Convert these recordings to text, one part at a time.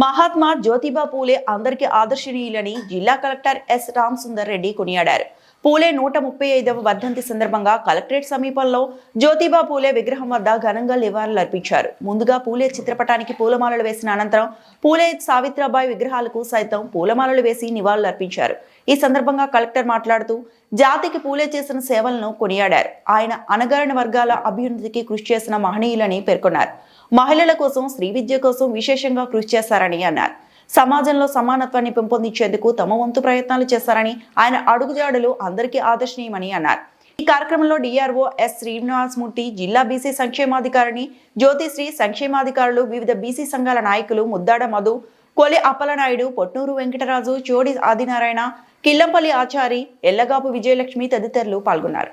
మహాత్మా జ్యోతిబా పూలే అందరికీ ఆదర్శనీయులని జిల్లా కలెక్టర్ ఎస్ రామ్ సుందర్ రెడ్డి కొనియాడారు. పూలే నూట ముప్పై ఐదవ వర్ధంతి సందర్భంగా కలెక్టరేట్ సమీపంలో జ్యోతిబా పూలే విగ్రహం వద్ద ఘనంగా నివాళులర్పించారు ముందుగా పూలే చిత్రపటానికి పూలమాలలు వేసిన అనంతరం పూలే సావిత్రాబాయి విగ్రహాలకు సైతం పూలమాలలు వేసి నివాళులర్పించారు ఈ సందర్భంగా కలెక్టర్ మాట్లాడుతూ జాతికి పూలే చేసిన సేవలను కొనియాడారు. ఆయన అణగారిన వర్గాల అభ్యున్నతికి కృషి చేసిన మహనీయులని పేర్కొన్నారు. మహిళల కోసం స్త్రీ విద్య కోసం విశేషంగా కృషి చేశారని అన్నారు. సమాజంలో సమానత్వాన్ని పెంపొందించేందుకు తమ వంతు ప్రయత్నాలు చేశారని ఆయన అడుగుజాడలు అందరికీ ఆదర్శనీయమని అన్నారు. ఈ కార్యక్రమంలో డిఆర్ఓ ఎస్ శ్రీనివాసమూర్తి జిల్లా బీసీ సంక్షేమాధికారిని జ్యోతిశ్రీ సంక్షేమాధికారులు వివిధ బీసీ సంఘాల నాయకులు ముద్దాడ మధు కొలి అప్పలనాయుడు పొట్నూరు వెంకటరాజు చోడి ఆదినారాయణ కిల్లంపల్లి ఆచారి ఎల్లగాపు విజయలక్ష్మి తదితరులు పాల్గొన్నారు.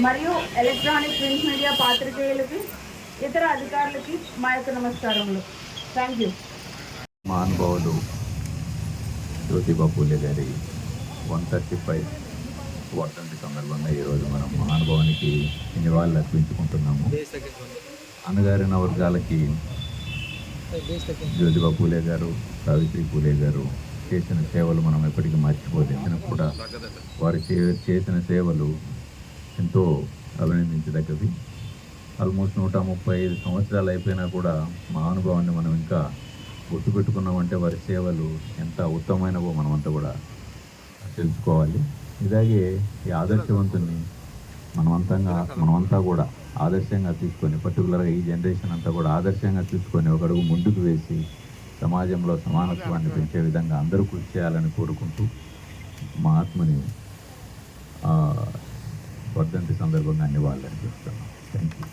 మరియు ఎలక్ట్రానిక్ ప్రింట్ మీడియా పాత్రికేయులకి ఇతర అధికారులకి మా యొక్క నమస్కారములు. థ్యాంక్ యూ మహానుభావులు జ్యోతిబా పూలే గారి వన్ థర్టీ ఫైవ్ వర్తంతి సందర్భంగా ఈరోజు మనం మహానుభావానికి నివాళులు అర్పించుకుంటున్నాము. అన్నగారిన వర్గాలకి జ్యోతిబా పూలే గారు సావిత్రి పూలే గారు చేసిన సేవలు మనం ఎప్పటికీ మర్చిపోలేము కూడా వారు చే- చేసిన సేవలు ఎంతో అభినందించదగ్గది. ఆల్మోస్ట్ నూట ముప్పై ఐదు సంవత్సరాలు అయిపోయినా కూడా మహానుభావాన్ని మనం ఇంకా గుర్తుపెట్టుకున్నామంటే వారి సేవలు ఎంత ఉత్తమమైనవో మనమంతా కూడా తెలుసుకోవాలి. ఇలాగే ఈ ఆదర్శవంతుని మనమంతంగా మనమంతా కూడా ఆదర్శంగా తీసుకొని పర్టికులర్గా ఈ జనరేషన్ అంతా కూడా ఆదర్శంగా తీసుకొని ఒకడుగు ముందుకు వేసి సమాజంలో సమానత్వాన్ని పెంచే విధంగా అందరూ కృషి చేయాలని కోరుకుంటూ మహాత్ముని వర్ధంతి సందర్భంగా నివాళులు అర్పిస్తున్నాం థ్యాంక్ యూ